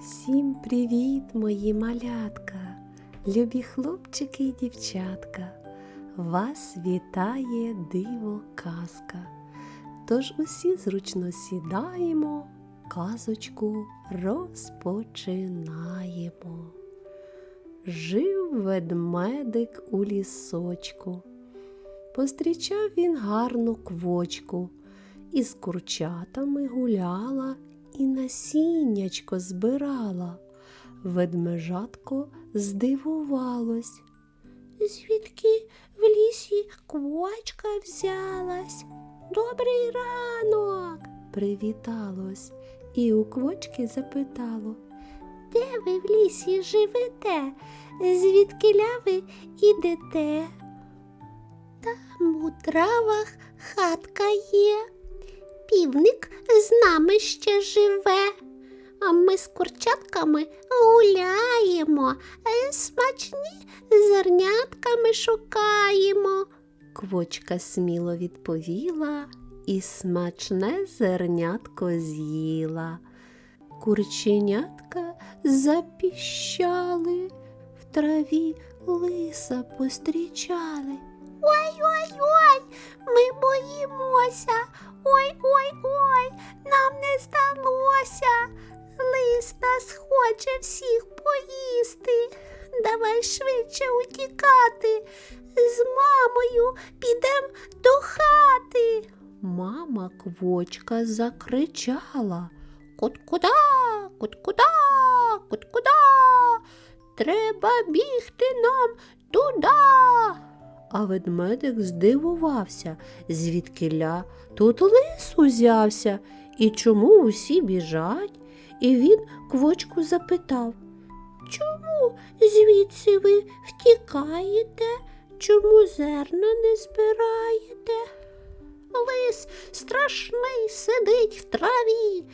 Всім привіт, мої малятка, любі хлопчики і дівчатка. Вас вітає диво казка. Тож усі зручно сідаємо, казочку розпочинаємо. Жив ведмедик у лісочку. Пострічав він гарну квочку, із курчатами гуляла і насіннячко збирала. Ведмежатко здивувалось. Звідки в лісі квочка взялась? Добрий ранок, привіталось, і у квочки запитало. Де ви в лісі живете? Звідкиля ви ідете? Там у травах хатка є. Півник з нами ще живе. А ми з курчатками гуляємо, е, смачні зернятками шукаємо. Квочка сміло відповіла і смачне зернятко з'їла. Курченятка запіщали, в траві лиса пострічали. Ой-ой-ой, ми боїмося. Хоче всіх поїсти. Давай швидше утікати. З мамою підем до хати. Мама квочка закричала. Кут-куда, кут-куда, кут-куда. Треба бігти нам туди. А ведмедик здивувався, звідкиля тут лис узявся, і чому усі біжать? І він квочку запитав Чому звідси ви втікаєте? Чому зерна не збираєте? Лис страшний сидить в траві.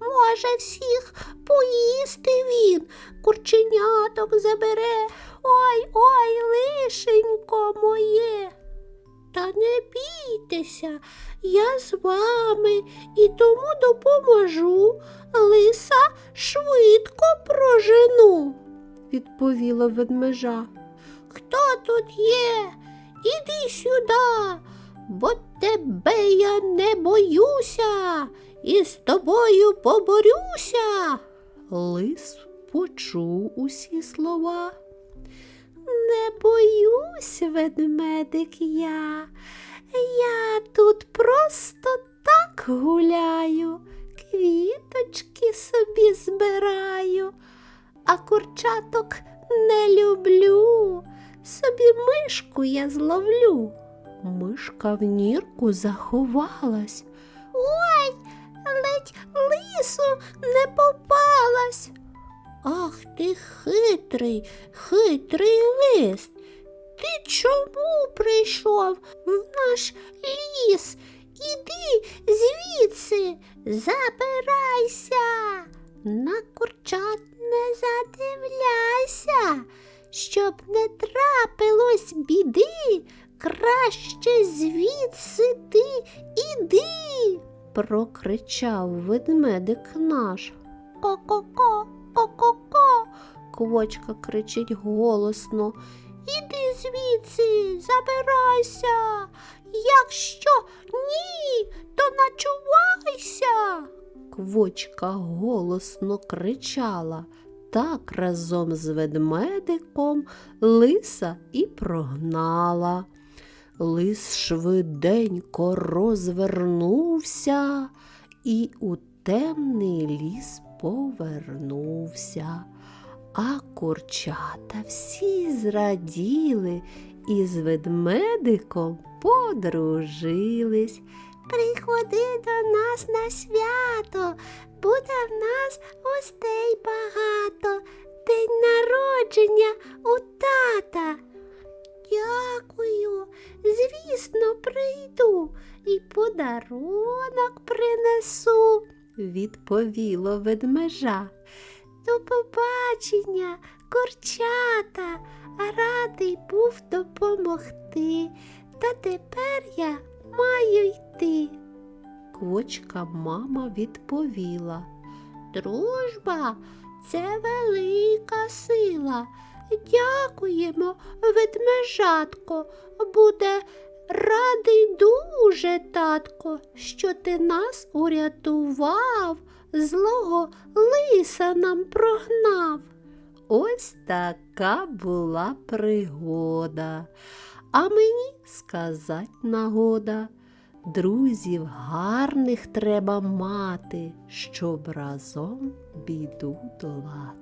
Може, всіх поїсти він, курченяток забере. Ой ой, лишенько моє. Та не бійтеся, я з вами і тому допоможу. Лиса швидко прожену, відповіла ведмежа. Хто тут є? Іди сюди, бо тебе я не боюся і з тобою поборюся. Лис почув усі слова. Не боюсь, ведмедик я. Я тут просто так гуляю, квіточки собі збираю, а курчаток не люблю. Собі мишку я зловлю. Мишка в нірку заховалась. Ой, ледь лису не попалась. Ах ти хитрий, хитрий лис. Ти чому прийшов в наш ліс? Іди звідси, забирайся, на курчат не задивляйся, щоб не трапилось біди, краще звідси ти іди, прокричав ведмедик наш. Ко-ко-ко, ко-ко-ко, квочка кричить голосно. Іди звідси, забирайся. Якщо ні, то начувайся. Квочка голосно кричала. Так разом з ведмедиком лиса і прогнала. Лис швиденько розвернувся і у темний ліс повернувся. А курчата всі зраділи і з ведмедиком подружились. Приходи до нас на свято, буде в нас гостей багато, день народження у тата. Дякую, звісно, прийду і подарунок принесу, відповіло ведмежа. До побачення, курчата, радий був допомогти. Та тепер я маю йти. Квочка мама відповіла. Дружба це велика сила. Дякуємо, ведмежатко, буде радий дуже, татко, що ти нас урятував, злого лиса нам прогнав. Ось така була пригода. А мені сказать нагода. Друзів гарних треба мати, щоб разом біду долати.